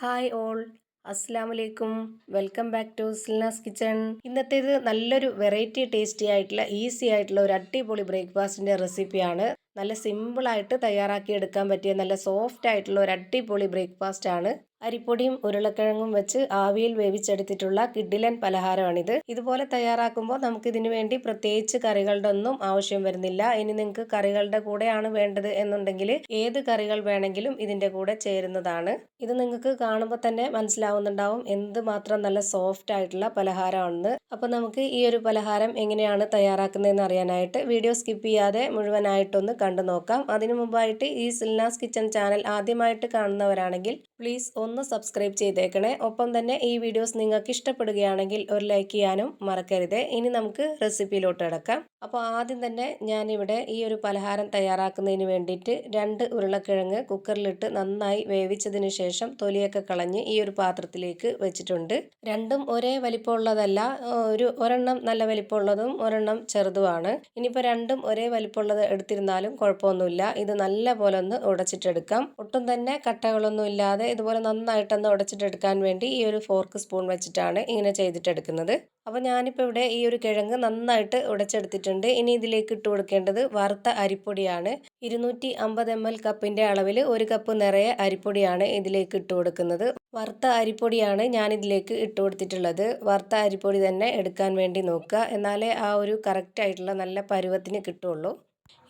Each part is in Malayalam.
Hi all. അസ്സാം വലൈക്കും welcome back to Silna's kitchen. ഇന്നത്തേത് നല്ലൊരു വെറൈറ്റി ടേസ്റ്റി ആയിട്ടുള്ള ഈസി ആയിട്ടുള്ള ഒരു അടിപൊളി ബ്രേക്ക്ഫാസ്റ്റിന്റെ റെസിപ്പിയാണ്. നല്ല സിമ്പിളായിട്ട് തയ്യാറാക്കി എടുക്കാൻ പറ്റിയ നല്ല സോഫ്റ്റ് ആയിട്ടുള്ള ഒരു അടിപൊളി ബ്രേക്ക്ഫാസ്റ്റ് ആണ് അരിപ്പൊടിയും ഉരുളക്കിഴങ്ങും വെച്ച് ആവിയിൽ വേവിച്ചെടുത്തിട്ടുള്ള കിഡിലൻ പലഹാരമാണിത്. ഇതുപോലെ തയ്യാറാക്കുമ്പോൾ നമുക്ക് ഇതിനു വേണ്ടി പ്രത്യേകിച്ച് കറികളുടെ ഒന്നും ആവശ്യം വരുന്നില്ല. ഇനി നിങ്ങൾക്ക് കറികളുടെ കൂടെയാണ് വേണ്ടത് എന്നുണ്ടെങ്കിൽ ഏത് കറികൾ വേണമെങ്കിലും ഇതിന്റെ കൂടെ ചേരുന്നതാണ്. ഇത് നിങ്ങൾക്ക് കാണുമ്പോൾ തന്നെ മനസ്സിലാവുന്നുണ്ടാവും എന്തുമാത്രം നല്ല സോഫ്റ്റ് ആയിട്ടുള്ള പലഹാരമാണെന്ന്. അപ്പോൾ നമുക്ക് ഈ ഒരു പലഹാരം എങ്ങനെയാണ് തയ്യാറാക്കുന്നതെന്ന് അറിയാനായിട്ട് വീഡിയോ സ്കിപ്പ് ചെയ്യാതെ മുഴുവനായിട്ടൊന്ന് കണ്ടു നോക്കാം. അതിനു മുമ്പായിട്ട് ഈ സിൽനാസ് കിച്ചൺ ചാനൽ ആദ്യമായിട്ട് കാണുന്നവരാണെങ്കിൽ പ്ലീസ് ഒന്ന് സബ്സ്ക്രൈബ് ചെയ്തേക്കണേ. ഒപ്പം തന്നെ ഈ വീഡിയോസ് നിങ്ങൾക്ക് ഇഷ്ടപ്പെടുകയാണെങ്കിൽ ഒരു ലൈക്ക് ചെയ്യാനും മറക്കരുത്. ഇനി നമുക്ക് റെസിപ്പിയിലോട്ട് കിടക്കാം. അപ്പോൾ ആദ്യം തന്നെ ഞാനിവിടെ ഈ ഒരു പലഹാരം തയ്യാറാക്കുന്നതിന് വേണ്ടിയിട്ട് രണ്ട് ഉരുളക്കിഴങ്ങ് കുക്കറിലിട്ട് നന്നായി വേവിച്ചതിന് ശേഷം തൊലിയൊക്കെ കളഞ്ഞ് ഈ ഒരു പാത്രത്തിലേക്ക് വെച്ചിട്ടുണ്ട്. രണ്ടും ഒരേ വലിപ്പമുള്ളതല്ല ഒരു ഒരെണ്ണം നല്ല വലിപ്പമുള്ളതും ഒരെണ്ണം ചെറുതുമാണ്. ഇനിയിപ്പോൾ രണ്ടും ഒരേ വലിപ്പമുള്ളത് എടുത്തിരുന്നാലും കുഴപ്പമൊന്നുമില്ല. ഇത് നല്ല പോലെ ഒന്ന് ഉടച്ചിട്ടെടുക്കാം. ഒട്ടും തന്നെ കട്ടകളൊന്നും ഇല്ലാതെ ഇതുപോലെ നന്നായിട്ടൊന്ന് ഉടച്ചിട്ടെടുക്കാൻ വേണ്ടി ഈ ഒരു ഫോർക്ക് സ്പൂൺ വെച്ചിട്ടാണ് ഇങ്ങനെ ചെയ്തിട്ടെടുക്കുന്നത്. അപ്പോൾ ഞാനിപ്പോൾ ഇവിടെ ഈ ഒരു കിഴങ്ങ് നന്നായിട്ട് ഉടച്ചെടുത്തിട്ടുണ്ട്. ഇനി ഇതിലേക്ക് ഇട്ട് കൊടുക്കേണ്ടത് വറുത്ത അരിപ്പൊടിയാണ്. ഇരുന്നൂറ്റി അമ്പത് എം എൽ കപ്പിന്റെ അളവിൽ ഒരു കപ്പ് നിറയെ അരിപ്പൊടിയാണ് ഇതിലേക്ക് ഇട്ട് കൊടുക്കുന്നത്. വറുത്ത അരിപ്പൊടിയാണ് ഞാൻ ഇതിലേക്ക് ഇട്ട് കൊടുത്തിട്ടുള്ളത്. വറുത്ത അരിപ്പൊടി തന്നെ എടുക്കാൻ വേണ്ടി നോക്കുക. എന്നാലേ ആ ഒരു കറക്റ്റ് ആയിട്ടുള്ള നല്ല പരുവത്തിന് കിട്ടുള്ളൂ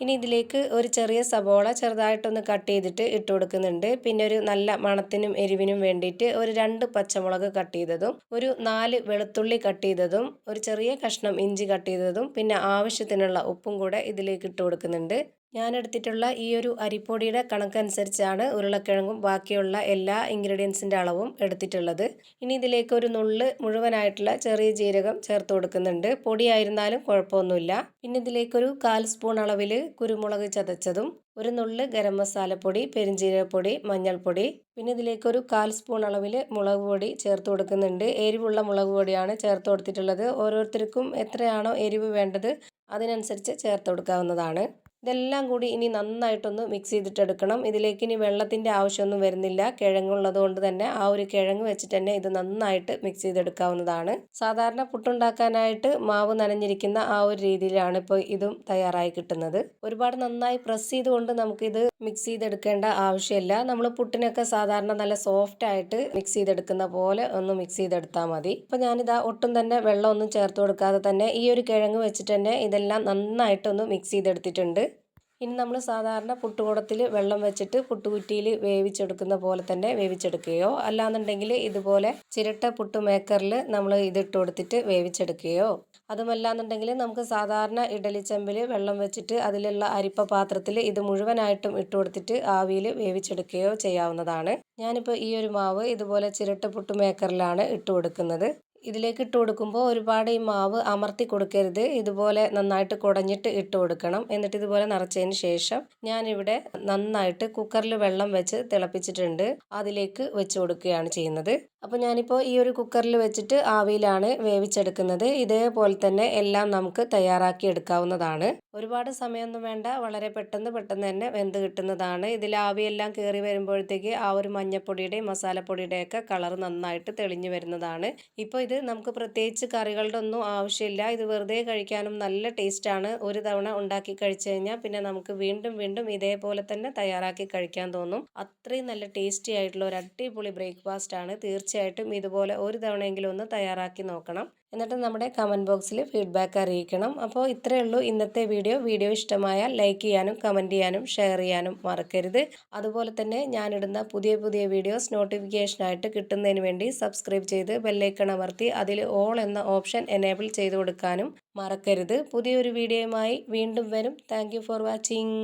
ഇനി ഇതിലേക്ക് ഒരു ചെറിയ സബോള ചെറുതായിട്ടൊന്ന് കട്ട് ചെയ്തിട്ട് ഇട്ട് കൊടുക്കുന്നുണ്ട്. പിന്നെ ഒരു നല്ല മണത്തിനും എരിവിനും വേണ്ടിയിട്ട് ഒരു രണ്ട് പച്ചമുളക് കട്ട് ചെയ്തതും ഒരു നാല് വെളുത്തുള്ളി കട്ട് ചെയ്തതും ഒരു ചെറിയ കഷ്ണം ഇഞ്ചി കട്ട് ചെയ്തതും പിന്നെ ആവശ്യത്തിനുള്ള ഉപ്പും കൂടെ ഇതിലേക്ക് ഇട്ട് കൊടുക്കുന്നുണ്ട്. ഞാൻ എടുത്തിട്ടുള്ള ഈ ഒരു അരിപ്പൊടിയുടെ കണക്കനുസരിച്ചാണ് ഉരുളക്കിഴങ്ങും ബാക്കിയുള്ള എല്ലാ ഇൻഗ്രീഡിയൻസിന്റെ അളവും എടുത്തിട്ടുള്ളത്. ഇനി ഇതിലേക്ക് ഒരു നുള്ള് മുഴുവനായിട്ടുള്ള ചെറിയ ജീരകം ചേർത്ത് കൊടുക്കുന്നുണ്ട്. പൊടിയായിരുന്നാലും കുഴപ്പമൊന്നുമില്ല. പിന്നെ ഇതിലേക്കൊരു കാൽ സ്പൂൺ അളവിൽ കുരുമുളക് ചതച്ചതും ഒരു നുള്ള് ഗരം മസാലപ്പൊടി പെരിഞ്ജീരകപ്പൊടി മഞ്ഞൾപ്പൊടി പിന്നെ ഇതിലേക്കൊരു കാൽ സ്പൂൺ അളവിൽ മുളക് പൊടി ചേർത്ത് കൊടുക്കുന്നുണ്ട്. എരിവുള്ള മുളക് പൊടിയാണ് ചേർത്ത് കൊടുത്തിട്ടുള്ളത്. ഓരോരുത്തർക്കും എത്രയാണോ എരിവ് വേണ്ടത് അതിനനുസരിച്ച് ചേർത്ത് കൊടുക്കാവുന്നതാണ്. ഇതെല്ലാം കൂടി ഇനി നന്നായിട്ടൊന്ന് മിക്സ് ചെയ്തിട്ടെടുക്കണം. ഇതിലേക്ക് ഇനി വെള്ളത്തിന്റെ ആവശ്യമൊന്നും വരുന്നില്ല. കിഴങ്ങുള്ളത് കൊണ്ട് തന്നെ ആ ഒരു കിഴങ്ങ് വെച്ചിട്ട് തന്നെ ഇത് നന്നായിട്ട് മിക്സ് ചെയ്തെടുക്കാവുന്നതാണ്. സാധാരണ പുട്ടുണ്ടാക്കാനായിട്ട് മാവ് നനഞ്ഞിരിക്കുന്ന ആ ഒരു രീതിയിലാണ് ഇപ്പോൾ ഇതും തയ്യാറായി കിട്ടുന്നത്. ഒരുപാട് നന്നായി പ്രസ് ചെയ്തുകൊണ്ട് നമുക്കിത് മിക്സ് ചെയ്തെടുക്കേണ്ട ആവശ്യമില്ല. നമ്മൾ പുട്ടിനൊക്കെ സാധാരണ നല്ല സോഫ്റ്റ് ആയിട്ട് മിക്സ് ചെയ്തെടുക്കുന്ന പോലെ ഒന്ന് മിക്സ് ചെയ്തെടുത്താൽ മതി. അപ്പോൾ ഞാനിതാ ഒട്ടും തന്നെ വെള്ളമൊന്നും ചേർത്ത് കൊടുക്കാതെ തന്നെ ഈ ഒരു കിഴങ്ങ് വെച്ചിട്ട് തന്നെ ഇതെല്ലാം നന്നായിട്ടൊന്ന് മിക്സ് ചെയ്തെടുത്തിട്ടുണ്ട്. ഇനി നമ്മൾ സാധാരണ പുട്ടുകുടത്തിൽ വെള്ളം വെച്ചിട്ട് പുട്ടുകുറ്റിയിൽ വേവിച്ചെടുക്കുന്ന പോലെ തന്നെ വേവിച്ചെടുക്കുകയോ അല്ലാന്നുണ്ടെങ്കിൽ ഇതുപോലെ ചിരട്ട പുട്ട് മേക്കറിൽ നമ്മൾ ഇതിട്ട് കൊടുത്തിട്ട് വേവിച്ചെടുക്കുകയോ. അതുമല്ലാന്നുണ്ടെങ്കിൽ നമുക്ക് സാധാരണ ഇഡലി ഇഡലിച്ചമ്പിൽ വെള്ളം വെച്ചിട്ട് അതിലുള്ള അരിപ്പ പാത്രത്തിൽ ഇത് മുഴുവനായിട്ടും ഇട്ട് കൊടുത്തിട്ട് ആവിയിൽ വേവിച്ചെടുക്കുകയോ ചെയ്യാവുന്നതാണ്. ഞാനിപ്പോൾ ഈ ഒരു മാവ് ഇതുപോലെ ചിരട്ട പുട്ട് മേക്കറിലാണ് ഇട്ട് കൊടുക്കുന്നത്. ഇതിലേക്ക് ഇട്ട് കൊടുക്കുമ്പോൾ ഒരുപാട് ഈ മാവ് അമർത്തി കൊടുക്കരുത്. ഇതുപോലെ നന്നായിട്ട് കുടഞ്ഞിട്ട് ഇട്ട് കൊടുക്കണം. എന്നിട്ട് ഇതുപോലെ നിറച്ചതിന് ശേഷം ഞാനിവിടെ നന്നായിട്ട് കുക്കറിൽ വെള്ളം വെച്ച് തിളപ്പിച്ചിട്ടുണ്ട്. അതിലേക്ക് വെച്ച് കൊടുക്കുകയാണ് ചെയ്യുന്നത്. അപ്പോൾ ഞാനിപ്പോൾ ഈ ഒരു കുക്കറിൽ വെച്ചിട്ട് ആവിയിലാണ് വേവിച്ചെടുക്കുന്നത്. ഇതേപോലെ തന്നെ എല്ലാം നമുക്ക് തയ്യാറാക്കി എടുക്കാവുന്നതാണ്. ഒരുപാട് സമയമൊന്നും വേണ്ട. വളരെ പെട്ടെന്ന് പെട്ടെന്ന് തന്നെ വെന്ത് കിട്ടുന്നതാണ്. ഇതിൽ ആവിയെല്ലാം കയറി വരുമ്പോഴത്തേക്ക് ആ ഒരു മഞ്ഞപ്പൊടിയുടെയും മസാലപ്പൊടിയുടെയൊക്കെ കളർ നന്നായിട്ട് തെളിഞ്ഞു വരുന്നതാണ്. ഇപ്പോൾ ഇത് നമുക്ക് പ്രത്യേകിച്ച് കറികളുടെ ഒന്നും ആവശ്യമില്ല. ഇത് വെറുതെ കഴിക്കാനും നല്ല ടേസ്റ്റാണ്. ഒരു തവണ ഉണ്ടാക്കി കഴിച്ചു കഴിഞ്ഞാൽ പിന്നെ നമുക്ക് വീണ്ടും വീണ്ടും ഇതേപോലെ തന്നെ തയ്യാറാക്കി കഴിക്കാൻ തോന്നും. അത്രയും നല്ല ടേസ്റ്റി ആയിട്ടുള്ള ഒരു അടിപൊളി ബ്രേക്ക്ഫാസ്റ്റ് ആണ് തീർച്ചയായിട്ടും ഇതുപോലെ ഒരു തവണയെങ്കിലും ഒന്ന് തയ്യാറാക്കി നോക്കണം. എന്നിട്ട് നമ്മുടെ കമന്റ് ബോക്സിൽ ഫീഡ്ബാക്ക് അറിയിക്കണം. അപ്പോൾ ഇത്രയേ ഉള്ളൂ. ഇന്നത്തെ വീഡിയോ വീഡിയോ ഇഷ്ടമായാൽ ലൈക്ക് ചെയ്യാനും കമന്റ് ചെയ്യാനും ഷെയർ ചെയ്യാനും മറക്കരുത്. അതുപോലെ തന്നെ ഞാനിടുന്ന പുതിയ പുതിയ വീഡിയോസ് നോട്ടിഫിക്കേഷനായിട്ട് കിട്ടുന്നതിന് വേണ്ടി സബ്സ്ക്രൈബ് ചെയ്ത് ബെല്ലൈക്കൺ അമർത്തി അതിൽ ഓൾ എന്ന ഓപ്ഷൻ എനേബിൾ ചെയ്ത് കൊടുക്കാനും മറക്കരുത്. പുതിയൊരു വീഡിയോയുമായി വീണ്ടും വരും. Thank for watching